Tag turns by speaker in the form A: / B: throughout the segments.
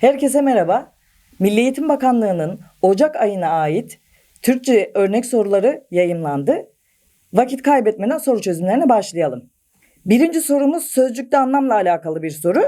A: Herkese merhaba. Milli Eğitim Bakanlığı'nın Ocak ayına ait Türkçe örnek soruları yayımlandı. Vakit kaybetmeden soru çözümlerine başlayalım. Birinci sorumuz sözcükte anlamla alakalı bir soru.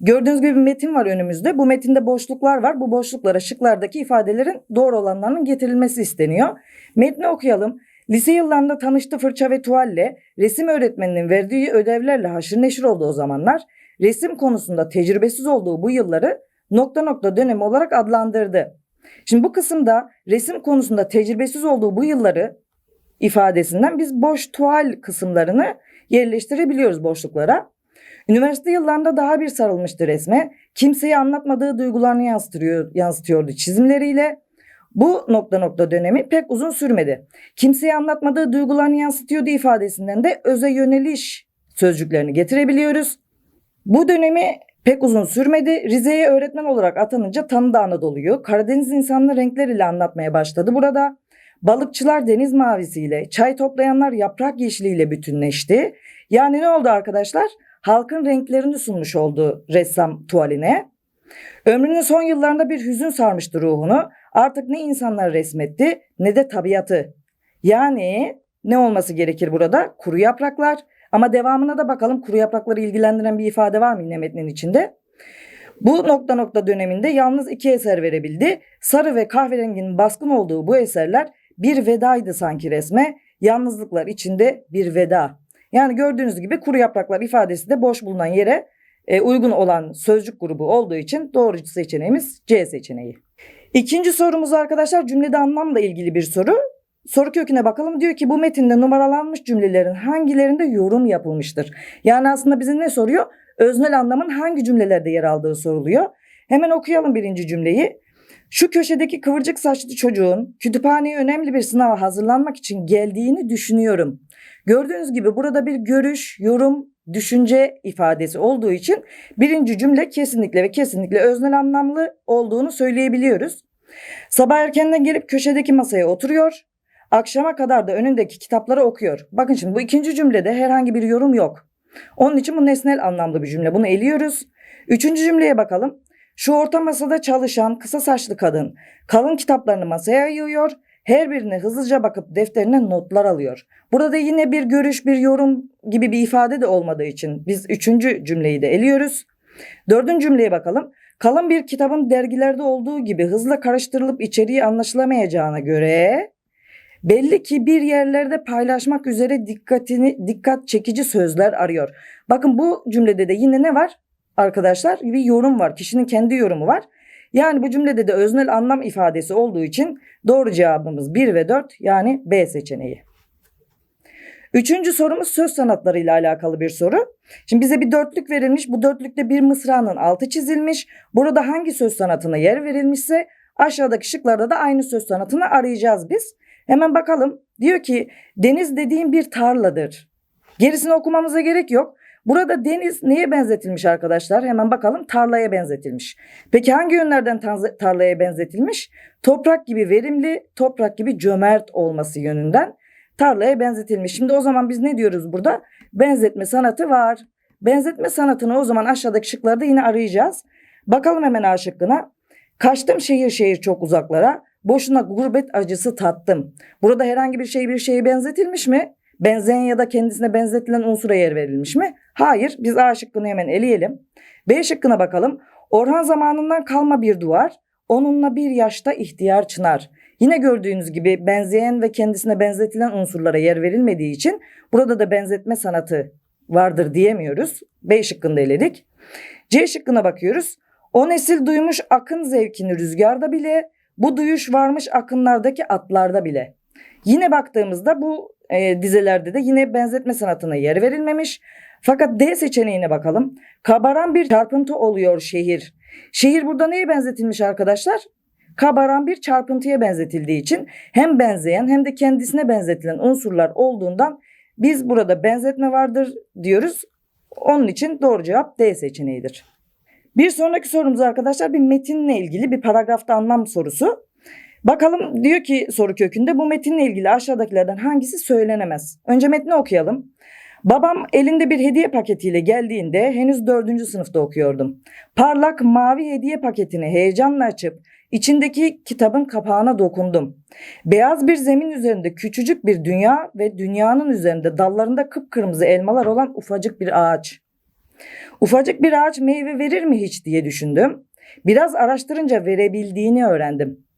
A: Gördüğünüz gibi bir metin var önümüzde. Bu metinde boşluklar var. Bu boşluklara şıklardaki ifadelerin doğru olanlarının getirilmesi isteniyor. Metni okuyalım. Lise yıllarında tanıştı fırça ve tuvalle, resim öğretmeninin verdiği ödevlerle haşır neşir olduğu o zamanlar, resim konusunda tecrübesiz olduğu bu yılları nokta nokta dönemi olarak adlandırdı. Şimdi bu kısımda resim konusunda tecrübesiz olduğu bu yılları ifadesinden biz boş tuval kısımlarını yerleştirebiliyoruz boşluklara. Üniversite yıllarında daha bir sarılmıştı resme. Kimseye anlatmadığı duygularını yansıtıyor, yansıtıyordu çizimleriyle. Bu nokta nokta dönemi pek uzun sürmedi. Kimseye anlatmadığı duygularını yansıtıyordu ifadesinden de öze yöneliş sözcüklerini getirebiliyoruz. Bu dönemi pek uzun sürmedi. Rize'ye öğretmen olarak atanınca tanıdı Anadolu'yu. Karadeniz insanını renkleriyle anlatmaya başladı burada. Balıkçılar deniz mavisiyle, çay toplayanlar yaprak yeşiliyle bütünleşti. Yani ne oldu arkadaşlar? Halkın renklerini sunmuş oldu ressam tuvaline. Ömrünün son yıllarında bir hüzün sarmıştı ruhunu. Artık ne insanlar resmetti ne de tabiatı. Yani ne olması gerekir burada? Kuru yapraklar. Ama devamına da bakalım kuru yaprakları ilgilendiren bir ifade var mı yine metnin içinde? Bu nokta nokta döneminde yalnız iki eser verebildi. Sarı ve kahverenginin baskın olduğu bu eserler bir vedaydı sanki resme. Yalnızlıklar içinde bir veda. Yani gördüğünüz gibi kuru yapraklar ifadesi de boş bulunan yere e, uygun olan sözcük grubu olduğu için doğru seçeneğimiz C seçeneği. İkinci sorumuz arkadaşlar cümlede anlamla ilgili bir soru. Soru köküne bakalım. Diyor ki bu metinde numaralanmış cümlelerin hangilerinde yorum yapılmıştır? Yani aslında bize ne soruyor? Öznel anlamın hangi cümlelerde yer aldığı soruluyor. Hemen okuyalım birinci cümleyi. Şu köşedeki kıvırcık saçlı çocuğun kütüphaneye önemli bir sınava hazırlanmak için geldiğini düşünüyorum. Gördüğünüz gibi burada bir görüş, yorum, düşünce ifadesi olduğu için birinci cümle kesinlikle ve kesinlikle öznel anlamlı olduğunu söyleyebiliyoruz. Sabah erkenden gelip köşedeki masaya oturuyor. Akşama kadar da önündeki kitapları okuyor. Bakın şimdi bu ikinci cümlede herhangi bir yorum yok. Onun için bu nesnel anlamlı bir cümle. Bunu eliyoruz. Üçüncü cümleye bakalım. Şu orta masada çalışan kısa saçlı kadın kalın kitaplarını masaya yığıyor. Her birine hızlıca bakıp defterine notlar alıyor. Burada yine bir görüş, bir yorum gibi bir ifade de olmadığı için biz üçüncü cümleyi de eliyoruz. Dördüncü cümleye bakalım. Kalın bir kitabın dergilerde olduğu gibi hızla karıştırılıp içeriği anlaşılamayacağına göre belli ki bir yerlerde paylaşmak üzere dikkatini dikkat çekici sözler arıyor. Bakın bu cümlede de yine ne var? Arkadaşlar bir yorum var. Kişinin kendi yorumu var. Yani bu cümlede de öznel anlam ifadesi olduğu için doğru cevabımız 1 ve 4 yani B seçeneği. Üçüncü sorumuz söz sanatları ile alakalı bir soru. Şimdi bize bir dörtlük verilmiş. Bu dörtlükte bir mısranın altı çizilmiş. Burada hangi söz sanatına yer verilmişse aşağıdaki şıklarda da aynı söz sanatını arayacağız biz. Hemen bakalım. Diyor ki deniz dediğim bir tarladır. Gerisini okumamıza gerek yok. Burada deniz neye benzetilmiş arkadaşlar? Hemen bakalım tarlaya benzetilmiş. Peki hangi yönlerden tarlaya benzetilmiş? Toprak gibi verimli, toprak gibi cömert olması yönünden tarlaya benzetilmiş. Şimdi o zaman biz ne diyoruz burada? Benzetme sanatı var. Benzetme sanatını o zaman aşağıdaki şıklarda yine arayacağız. Bakalım hemen A şıkkına. Kaçtım şehir şehir çok uzaklara. Boşuna gurbet acısı tattım. Burada herhangi bir şey bir şeye benzetilmiş mi? Benzeyen ya da kendisine benzetilen unsura yer verilmiş mi? Hayır. Biz A şıkkını hemen eleyelim. B şıkkına bakalım. Orhan zamanından kalma bir duvar. Onunla bir yaşta ihtiyar çınar. Yine gördüğünüz gibi benzeyen ve kendisine benzetilen unsurlara yer verilmediği için burada da benzetme sanatı vardır diyemiyoruz. B şıkkını eledik. C şıkkına bakıyoruz. O nesil duymuş akın zevkini rüzgarda bile, bu duyuş varmış akınlardaki atlarda bile. Yine baktığımızda bu e, dizelerde de yine benzetme sanatına yer verilmemiş. Fakat D seçeneğine bakalım. Kabaran bir çarpıntı oluyor şehir. Şehir burada neye benzetilmiş arkadaşlar? Kabaran bir çarpıntıya benzetildiği için hem benzeyen hem de kendisine benzetilen unsurlar olduğundan biz burada benzetme vardır diyoruz. Onun için doğru cevap D seçeneğidir. Bir sonraki sorumuz arkadaşlar bir metinle ilgili bir paragrafta anlam sorusu. Bakalım diyor ki soru kökünde bu metinle ilgili aşağıdakilerden hangisi söylenemez? Önce metni okuyalım. Babam elinde bir hediye paketiyle geldiğinde henüz dördüncü sınıfta okuyordum. Parlak mavi hediye paketini heyecanla açıp içindeki kitabın kapağına dokundum. Beyaz bir zemin üzerinde küçücük bir dünya ve dünyanın üzerinde dallarında kıpkırmızı elmalar olan ufacık bir ağaç. Ufacık bir ağaç meyve verir mi hiç diye düşündüm. Biraz araştırınca verebildiğini öğrendim.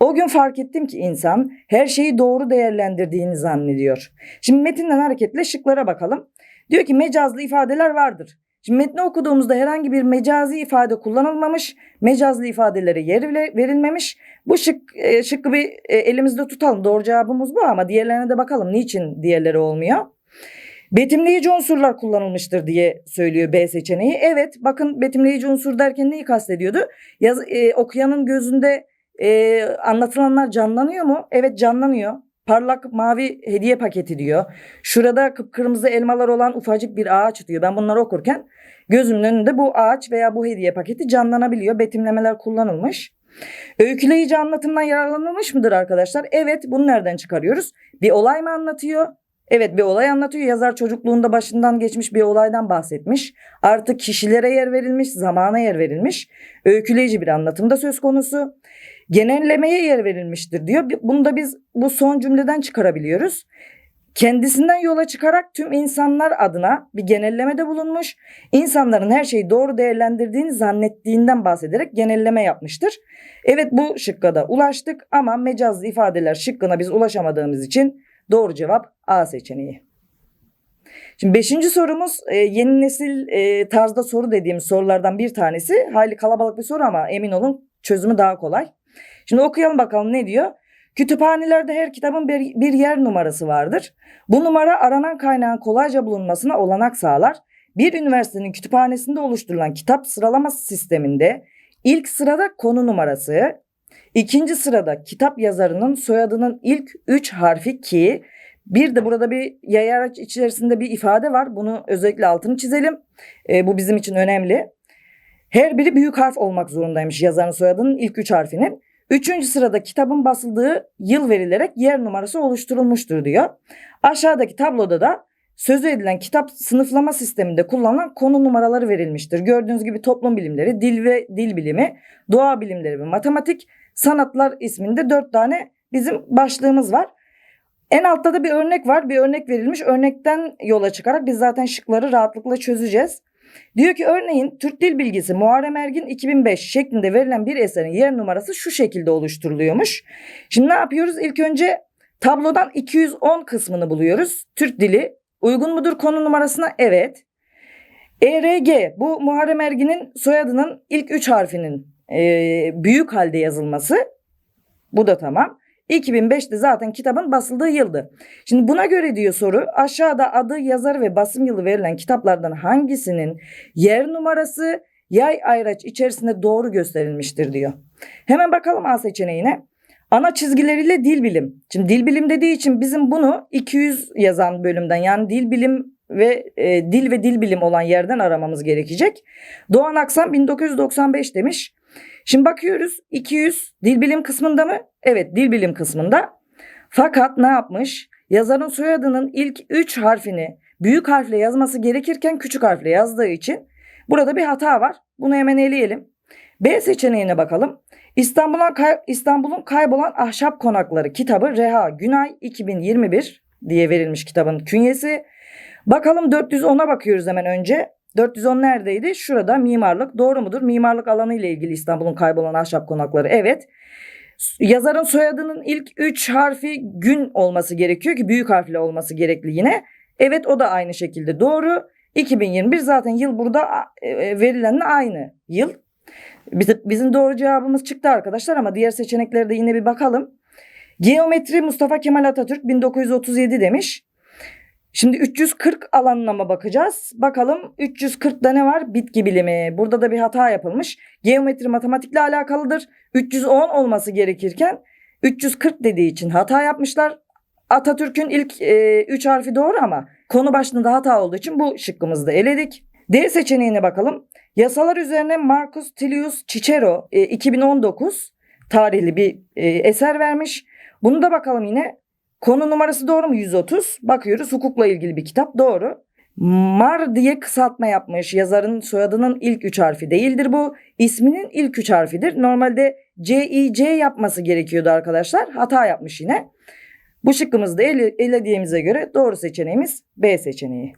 A: O gün fark ettim ki insan her şeyi doğru değerlendirdiğini zannediyor. Şimdi metinden hareketle şıklara bakalım. Diyor ki mecazlı ifadeler vardır. Şimdi metni okuduğumuzda herhangi bir mecazi ifade kullanılmamış, mecazlı ifadelere yer verilmemiş. Bu şık, e, şıkkı bir e, elimizde tutalım. Doğru cevabımız bu ama diğerlerine de bakalım. Niçin diğerleri olmuyor? Betimleyici unsurlar kullanılmıştır diye söylüyor B seçeneği. Evet bakın betimleyici unsur derken neyi kastediyordu? Yaz, e, okuyanın gözünde e, anlatılanlar canlanıyor mu? Evet canlanıyor. Parlak mavi hediye paketi diyor. Şurada kıpkırmızı elmalar olan ufacık bir ağaç diyor. Ben bunları okurken gözümün önünde bu ağaç veya bu hediye paketi canlanabiliyor. Betimlemeler kullanılmış. Öyküleyici anlatımdan yararlanılmış mıdır arkadaşlar? Evet bunu nereden çıkarıyoruz? Bir olay mı anlatıyor? Evet bir olay anlatıyor. Yazar çocukluğunda başından geçmiş bir olaydan bahsetmiş. Artık kişilere yer verilmiş, zamana yer verilmiş. Öyküleyici bir anlatım da söz konusu. Genellemeye yer verilmiştir diyor. Bunu da biz bu son cümleden çıkarabiliyoruz. Kendisinden yola çıkarak tüm insanlar adına bir genellemede bulunmuş. İnsanların her şeyi doğru değerlendirdiğini zannettiğinden bahsederek genelleme yapmıştır. Evet bu şıkka da ulaştık ama mecazlı ifadeler şıkkına biz ulaşamadığımız için doğru cevap A seçeneği. Şimdi beşinci sorumuz e, yeni nesil e, tarzda soru dediğimiz sorulardan bir tanesi. Hayli kalabalık bir soru ama emin olun çözümü daha kolay. Şimdi okuyalım bakalım ne diyor. Kütüphanelerde her kitabın bir, bir yer numarası vardır. Bu numara aranan kaynağın kolayca bulunmasına olanak sağlar. Bir üniversitenin kütüphanesinde oluşturulan kitap sıralama sisteminde ilk sırada konu numarası, ikinci sırada kitap yazarının soyadının ilk üç harfi ki bir de burada bir yay içerisinde bir ifade var. Bunu özellikle altını çizelim. E, bu bizim için önemli. Her biri büyük harf olmak zorundaymış yazarın soyadının ilk üç harfinin. Üçüncü sırada kitabın basıldığı yıl verilerek yer numarası oluşturulmuştur diyor. Aşağıdaki tabloda da sözü edilen kitap sınıflama sisteminde kullanılan konu numaraları verilmiştir. Gördüğünüz gibi toplum bilimleri, dil ve dil bilimi, doğa bilimleri ve matematik, sanatlar isminde dört tane bizim başlığımız var. En altta da bir örnek var. Bir örnek verilmiş. Örnekten yola çıkarak biz zaten şıkları rahatlıkla çözeceğiz. Diyor ki örneğin Türk Dil Bilgisi Muharrem Ergin 2005 şeklinde verilen bir eserin yer numarası şu şekilde oluşturuluyormuş. Şimdi ne yapıyoruz? İlk önce tablodan 210 kısmını buluyoruz. Türk Dili uygun mudur konu numarasına? Evet. ERG bu Muharrem Ergin'in soyadının ilk üç harfinin e, büyük halde yazılması. Bu da tamam. 2005'te zaten kitabın basıldığı yıldı. Şimdi buna göre diyor soru aşağıda adı, yazarı ve basım yılı verilen kitaplardan hangisinin yer numarası yay ayraç içerisinde doğru gösterilmiştir diyor. Hemen bakalım A seçeneğine. Ana çizgileriyle dil bilim. Şimdi dil bilim dediği için bizim bunu 200 yazan bölümden yani dil bilim ve e, dil ve dil bilim olan yerden aramamız gerekecek. Doğan Aksan 1995 demiş. Şimdi bakıyoruz 200 dil bilim kısmında mı? Evet dil bilim kısmında. Fakat ne yapmış? Yazarın soyadının ilk 3 harfini büyük harfle yazması gerekirken küçük harfle yazdığı için burada bir hata var. Bunu hemen eleyelim. B seçeneğine bakalım. İstanbul'un kay İstanbul'un kaybolan ahşap konakları kitabı Reha Günay 2021 diye verilmiş kitabın künyesi. Bakalım 410'a bakıyoruz hemen önce. 410 neredeydi? Şurada mimarlık. Doğru mudur? Mimarlık alanı ile ilgili İstanbul'un kaybolan ahşap konakları. Evet. Yazarın soyadının ilk 3 harfi gün olması gerekiyor ki büyük harfle olması gerekli yine. Evet o da aynı şekilde doğru. 2021 zaten yıl burada e, verilenle aynı yıl. Bizim doğru cevabımız çıktı arkadaşlar ama diğer seçeneklerde yine bir bakalım. Geometri Mustafa Kemal Atatürk 1937 demiş. Şimdi 340 alanına mı bakacağız? Bakalım 340'da ne var? Bitki bilimi. Burada da bir hata yapılmış. Geometri matematikle alakalıdır. 310 olması gerekirken 340 dediği için hata yapmışlar. Atatürk'ün ilk 3 e, üç harfi doğru ama konu başlığında hata olduğu için bu şıkkımızı da eledik. D seçeneğine bakalım. Yasalar üzerine Marcus Tullius Cicero e, 2019 tarihli bir e, eser vermiş. Bunu da bakalım yine. Konu numarası doğru mu? 130. Bakıyoruz hukukla ilgili bir kitap. Doğru. Mar diye kısaltma yapmış. Yazarın soyadının ilk üç harfi değildir bu. İsminin ilk üç harfidir. Normalde C-I-C yapması gerekiyordu arkadaşlar. Hata yapmış yine. Bu şıkkımızı da ele- elediğimize göre doğru seçeneğimiz B seçeneği.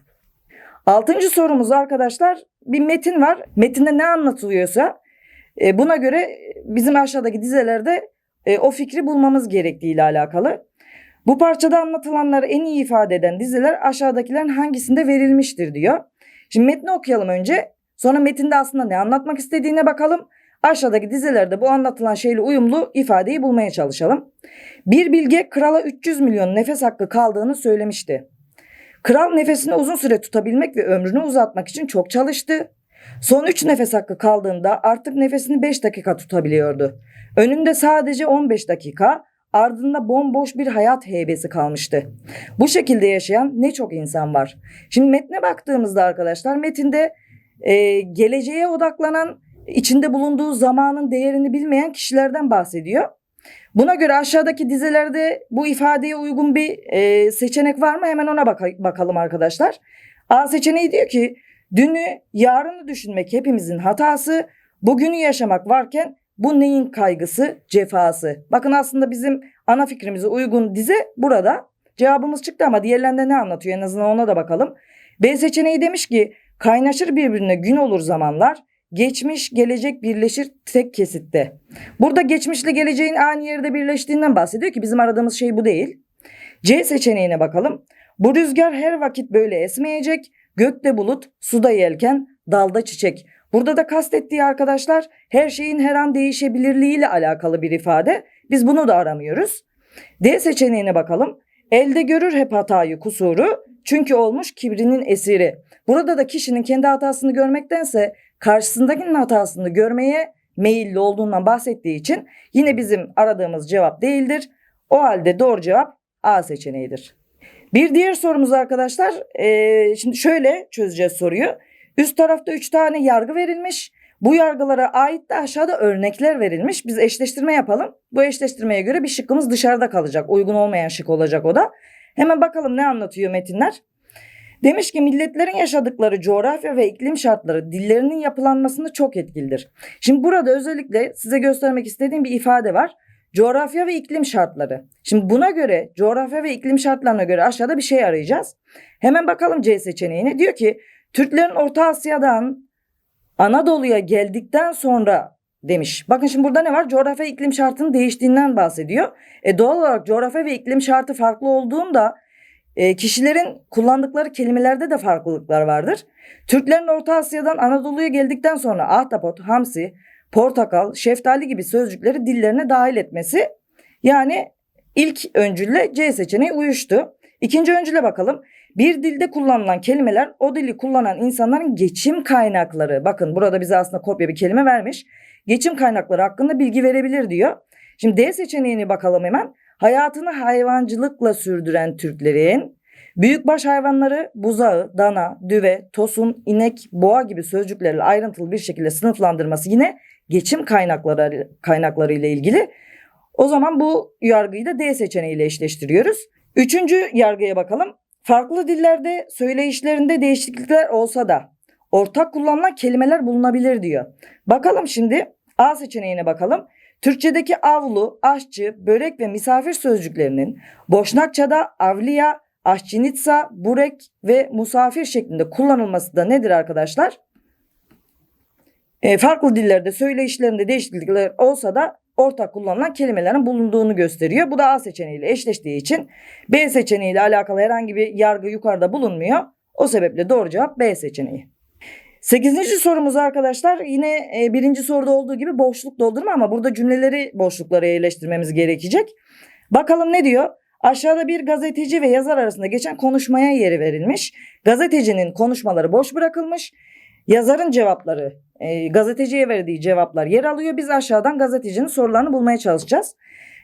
A: Altıncı sorumuz arkadaşlar bir metin var. Metinde ne anlatılıyorsa e, buna göre bizim aşağıdaki dizelerde e, o fikri bulmamız gerektiği ile alakalı. Bu parçada anlatılanları en iyi ifade eden dizeler aşağıdakilerin hangisinde verilmiştir diyor. Şimdi metni okuyalım önce. Sonra metinde aslında ne anlatmak istediğine bakalım. Aşağıdaki dizelerde bu anlatılan şeyle uyumlu ifadeyi bulmaya çalışalım. Bir bilge krala 300 milyon nefes hakkı kaldığını söylemişti. Kral nefesini uzun süre tutabilmek ve ömrünü uzatmak için çok çalıştı. Son 3 nefes hakkı kaldığında artık nefesini 5 dakika tutabiliyordu. Önünde sadece 15 dakika, ardında bomboş bir hayat heybesi kalmıştı. Bu şekilde yaşayan ne çok insan var. Şimdi metne baktığımızda arkadaşlar metinde e, geleceğe odaklanan, içinde bulunduğu zamanın değerini bilmeyen kişilerden bahsediyor. Buna göre aşağıdaki dizelerde bu ifadeye uygun bir e, seçenek var mı? Hemen ona baka- bakalım arkadaşlar. A seçeneği diyor ki dünü, yarını düşünmek hepimizin hatası. Bugünü yaşamak varken bu neyin kaygısı, cefası. Bakın aslında bizim ana fikrimize uygun dize burada. Cevabımız çıktı ama diğerlerinde ne anlatıyor en azından ona da bakalım. B seçeneği demiş ki kaynaşır birbirine gün olur zamanlar. Geçmiş, gelecek birleşir tek kesitte. Burada geçmişle geleceğin aynı yerde birleştiğinden bahsediyor ki bizim aradığımız şey bu değil. C seçeneğine bakalım. Bu rüzgar her vakit böyle esmeyecek. Gökte bulut, suda yelken, dalda çiçek. Burada da kastettiği arkadaşlar her şeyin her an değişebilirliğiyle alakalı bir ifade. Biz bunu da aramıyoruz. D seçeneğine bakalım. Elde görür hep hatayı, kusuru. Çünkü olmuş kibrinin esiri. Burada da kişinin kendi hatasını görmektense karşısındakinin hatasını görmeye meyilli olduğundan bahsettiği için yine bizim aradığımız cevap değildir. O halde doğru cevap A seçeneğidir. Bir diğer sorumuz arkadaşlar. eee, şimdi şöyle çözeceğiz soruyu. Üst tarafta 3 tane yargı verilmiş. Bu yargılara ait de aşağıda örnekler verilmiş. Biz eşleştirme yapalım. Bu eşleştirmeye göre bir şıkkımız dışarıda kalacak. Uygun olmayan şık olacak o da. Hemen bakalım ne anlatıyor metinler. Demiş ki milletlerin yaşadıkları coğrafya ve iklim şartları dillerinin yapılanmasında çok etkilidir. Şimdi burada özellikle size göstermek istediğim bir ifade var. Coğrafya ve iklim şartları. Şimdi buna göre coğrafya ve iklim şartlarına göre aşağıda bir şey arayacağız. Hemen bakalım C seçeneğine. Diyor ki Türklerin Orta Asya'dan Anadolu'ya geldikten sonra demiş. Bakın şimdi burada ne var? Coğrafya iklim şartının değiştiğinden bahsediyor. E doğal olarak coğrafya ve iklim şartı farklı olduğunda e, kişilerin kullandıkları kelimelerde de farklılıklar vardır. Türklerin Orta Asya'dan Anadolu'ya geldikten sonra ahtapot, hamsi, portakal, şeftali gibi sözcükleri dillerine dahil etmesi yani ilk öncülle C seçeneği uyuştu. İkinci öncüle bakalım. Bir dilde kullanılan kelimeler o dili kullanan insanların geçim kaynakları. Bakın burada bize aslında kopya bir kelime vermiş. Geçim kaynakları hakkında bilgi verebilir diyor. Şimdi D seçeneğini bakalım hemen. Hayatını hayvancılıkla sürdüren Türklerin büyükbaş hayvanları buzağı, dana, düve, tosun, inek, boğa gibi sözcüklerle ayrıntılı bir şekilde sınıflandırması yine geçim kaynakları kaynakları ile ilgili. O zaman bu yargıyı da D seçeneğiyle eşleştiriyoruz. Üçüncü yargıya bakalım. Farklı dillerde söyleyişlerinde değişiklikler olsa da ortak kullanılan kelimeler bulunabilir diyor. Bakalım şimdi A seçeneğine bakalım. Türkçedeki avlu, aşçı, börek ve misafir sözcüklerinin Boşnakça'da avliya, aşçinitsa, burek ve musafir şeklinde kullanılması da nedir arkadaşlar? E, farklı dillerde söyleyişlerinde değişiklikler olsa da ortak kullanılan kelimelerin bulunduğunu gösteriyor. Bu da A seçeneğiyle eşleştiği için B seçeneğiyle alakalı herhangi bir yargı yukarıda bulunmuyor. O sebeple doğru cevap B seçeneği. Sekizinci sorumuz arkadaşlar yine e, birinci soruda olduğu gibi boşluk doldurma ama burada cümleleri boşluklara yerleştirmemiz gerekecek. Bakalım ne diyor? Aşağıda bir gazeteci ve yazar arasında geçen konuşmaya yeri verilmiş. Gazetecinin konuşmaları boş bırakılmış. Yazarın cevapları, e, gazeteciye verdiği cevaplar yer alıyor. Biz aşağıdan gazetecinin sorularını bulmaya çalışacağız.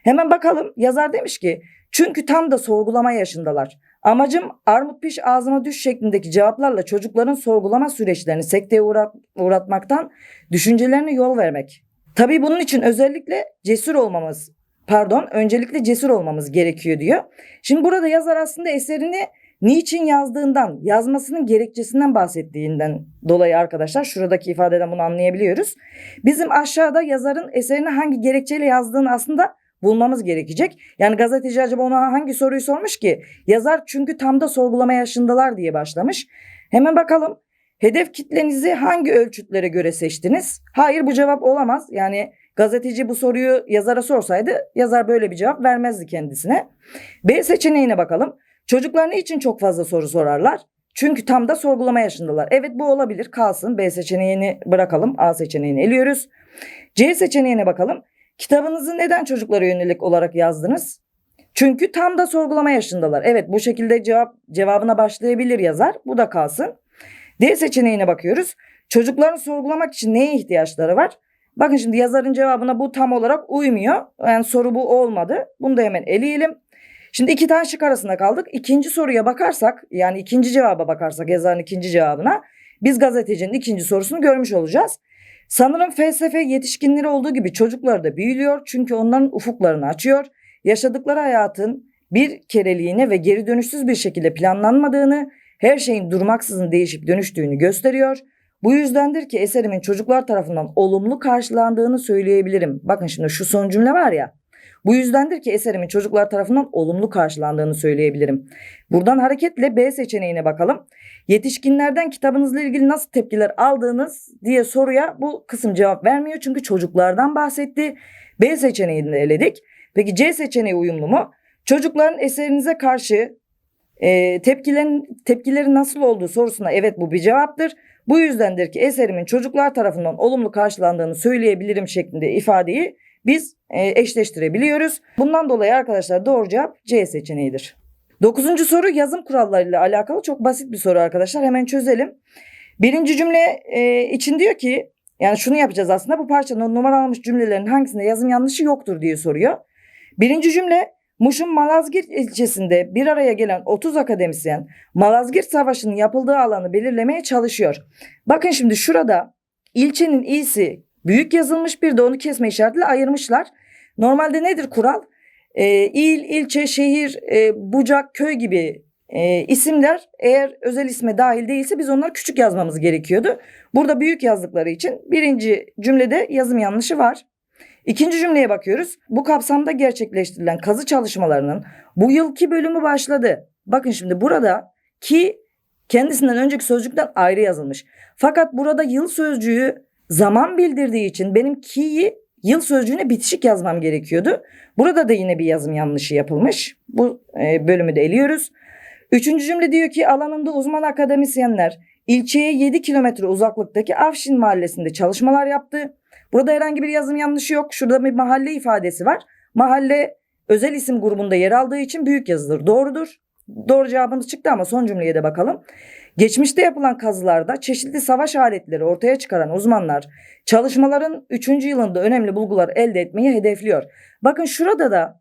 A: Hemen bakalım. Yazar demiş ki çünkü tam da sorgulama yaşındalar. Amacım armut piş ağzıma düş şeklindeki cevaplarla çocukların sorgulama süreçlerini sekteye uğrat, uğratmaktan düşüncelerine yol vermek. Tabii bunun için özellikle cesur olmamız, pardon, öncelikle cesur olmamız gerekiyor diyor. Şimdi burada yazar aslında eserini niçin yazdığından, yazmasının gerekçesinden bahsettiğinden dolayı arkadaşlar şuradaki ifadeden bunu anlayabiliyoruz. Bizim aşağıda yazarın eserini hangi gerekçeyle yazdığını aslında bulmamız gerekecek. Yani gazeteci acaba ona hangi soruyu sormuş ki? Yazar çünkü tam da sorgulama yaşındalar diye başlamış. Hemen bakalım. Hedef kitlenizi hangi ölçütlere göre seçtiniz? Hayır bu cevap olamaz. Yani gazeteci bu soruyu yazara sorsaydı yazar böyle bir cevap vermezdi kendisine. B seçeneğine bakalım. Çocuklar ne için çok fazla soru sorarlar? Çünkü tam da sorgulama yaşındalar. Evet bu olabilir kalsın. B seçeneğini bırakalım. A seçeneğini eliyoruz. C seçeneğine bakalım. Kitabınızı neden çocuklara yönelik olarak yazdınız? Çünkü tam da sorgulama yaşındalar. Evet bu şekilde cevap cevabına başlayabilir yazar. Bu da kalsın. D seçeneğine bakıyoruz. Çocukların sorgulamak için neye ihtiyaçları var? Bakın şimdi yazarın cevabına bu tam olarak uymuyor. Yani soru bu olmadı. Bunu da hemen eleyelim. Şimdi iki tane şık arasında kaldık. İkinci soruya bakarsak yani ikinci cevaba bakarsak yazarın ikinci cevabına biz gazetecinin ikinci sorusunu görmüş olacağız. Sanırım felsefe yetişkinleri olduğu gibi çocukları da büyülüyor çünkü onların ufuklarını açıyor. Yaşadıkları hayatın bir kereliğine ve geri dönüşsüz bir şekilde planlanmadığını, her şeyin durmaksızın değişip dönüştüğünü gösteriyor. Bu yüzdendir ki eserimin çocuklar tarafından olumlu karşılandığını söyleyebilirim. Bakın şimdi şu son cümle var ya. Bu yüzdendir ki eserimin çocuklar tarafından olumlu karşılandığını söyleyebilirim. Buradan hareketle B seçeneğine bakalım. Yetişkinlerden kitabınızla ilgili nasıl tepkiler aldığınız diye soruya bu kısım cevap vermiyor. Çünkü çocuklardan bahsetti. B seçeneğini eledik. Peki C seçeneği uyumlu mu? Çocukların eserinize karşı e, tepkilerin tepkileri nasıl olduğu sorusuna evet bu bir cevaptır. Bu yüzdendir ki eserimin çocuklar tarafından olumlu karşılandığını söyleyebilirim şeklinde ifadeyi biz e, eşleştirebiliyoruz. Bundan dolayı arkadaşlar doğru cevap C seçeneğidir. Dokuzuncu soru yazım kurallarıyla alakalı çok basit bir soru arkadaşlar. Hemen çözelim. Birinci cümle e, için diyor ki yani şunu yapacağız aslında bu parçanın numaralanmış cümlelerin hangisinde yazım yanlışı yoktur diye soruyor. Birinci cümle Muş'un Malazgirt ilçesinde bir araya gelen 30 akademisyen Malazgirt Savaşı'nın yapıldığı alanı belirlemeye çalışıyor. Bakın şimdi şurada ilçenin iyisi büyük yazılmış bir de onu kesme işaretiyle ayırmışlar. Normalde nedir kural? Ee, il, ilçe, şehir, e, bucak, köy gibi e, isimler eğer özel isme dahil değilse biz onları küçük yazmamız gerekiyordu. Burada büyük yazdıkları için birinci cümlede yazım yanlışı var. İkinci cümleye bakıyoruz. Bu kapsamda gerçekleştirilen kazı çalışmalarının bu yılki bölümü başladı. Bakın şimdi burada ki kendisinden önceki sözcükten ayrı yazılmış. Fakat burada yıl sözcüğü zaman bildirdiği için benim ki'yi yıl sözcüğüne bitişik yazmam gerekiyordu. Burada da yine bir yazım yanlışı yapılmış. Bu e, bölümü de eliyoruz. Üçüncü cümle diyor ki alanında uzman akademisyenler ilçeye 7 kilometre uzaklıktaki Afşin mahallesinde çalışmalar yaptı. Burada herhangi bir yazım yanlışı yok. Şurada bir mahalle ifadesi var. Mahalle özel isim grubunda yer aldığı için büyük yazılır. Doğrudur. Doğru cevabımız çıktı ama son cümleye de bakalım. Geçmişte yapılan kazılarda çeşitli savaş aletleri ortaya çıkaran uzmanlar çalışmaların 3. yılında önemli bulgular elde etmeyi hedefliyor. Bakın şurada da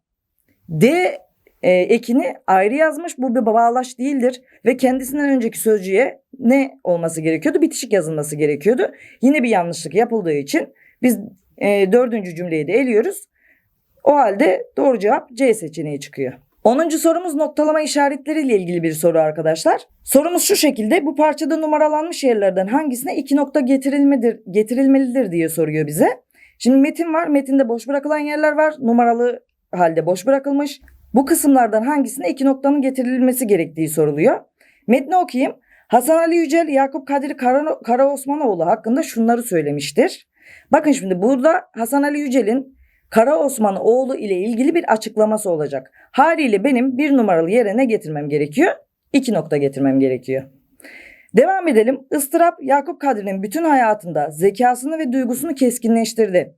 A: D e, ekini ayrı yazmış. Bu bir bağlaç değildir ve kendisinden önceki sözcüğe ne olması gerekiyordu? Bitişik yazılması gerekiyordu. Yine bir yanlışlık yapıldığı için biz e, dördüncü cümleyi de eliyoruz. O halde doğru cevap C seçeneği çıkıyor. 10. sorumuz noktalama işaretleriyle ilgili bir soru arkadaşlar. Sorumuz şu şekilde bu parçada numaralanmış yerlerden hangisine iki nokta getirilmedir, getirilmelidir diye soruyor bize. Şimdi metin var. Metinde boş bırakılan yerler var. Numaralı halde boş bırakılmış. Bu kısımlardan hangisine iki noktanın getirilmesi gerektiği soruluyor. Metni okuyayım. Hasan Ali Yücel, Yakup Kadir Kara, Kara Osmanoğlu hakkında şunları söylemiştir. Bakın şimdi burada Hasan Ali Yücel'in Kara Osman oğlu ile ilgili bir açıklaması olacak. Haliyle benim bir numaralı yere ne getirmem gerekiyor? İki nokta getirmem gerekiyor. Devam edelim. Istırap Yakup Kadri'nin bütün hayatında zekasını ve duygusunu keskinleştirdi.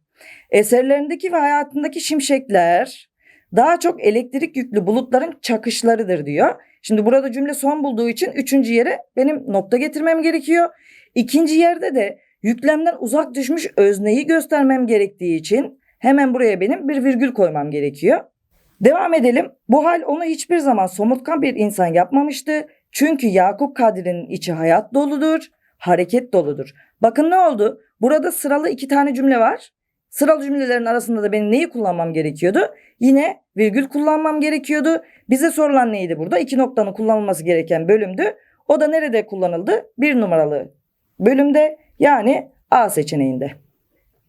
A: Eserlerindeki ve hayatındaki şimşekler daha çok elektrik yüklü bulutların çakışlarıdır diyor. Şimdi burada cümle son bulduğu için üçüncü yere benim nokta getirmem gerekiyor. İkinci yerde de yüklemden uzak düşmüş özneyi göstermem gerektiği için hemen buraya benim bir virgül koymam gerekiyor. Devam edelim. Bu hal onu hiçbir zaman somutkan bir insan yapmamıştı. Çünkü Yakup Kadri'nin içi hayat doludur, hareket doludur. Bakın ne oldu? Burada sıralı iki tane cümle var. Sıralı cümlelerin arasında da benim neyi kullanmam gerekiyordu? Yine virgül kullanmam gerekiyordu. Bize sorulan neydi burada? İki noktanın kullanılması gereken bölümdü. O da nerede kullanıldı? Bir numaralı bölümde yani A seçeneğinde.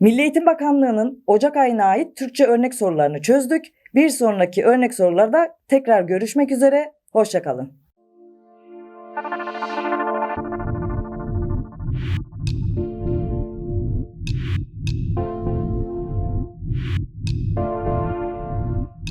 A: Milli Eğitim Bakanlığı'nın Ocak ayına ait Türkçe örnek sorularını çözdük. Bir sonraki örnek sorularda tekrar görüşmek üzere. Hoşçakalın.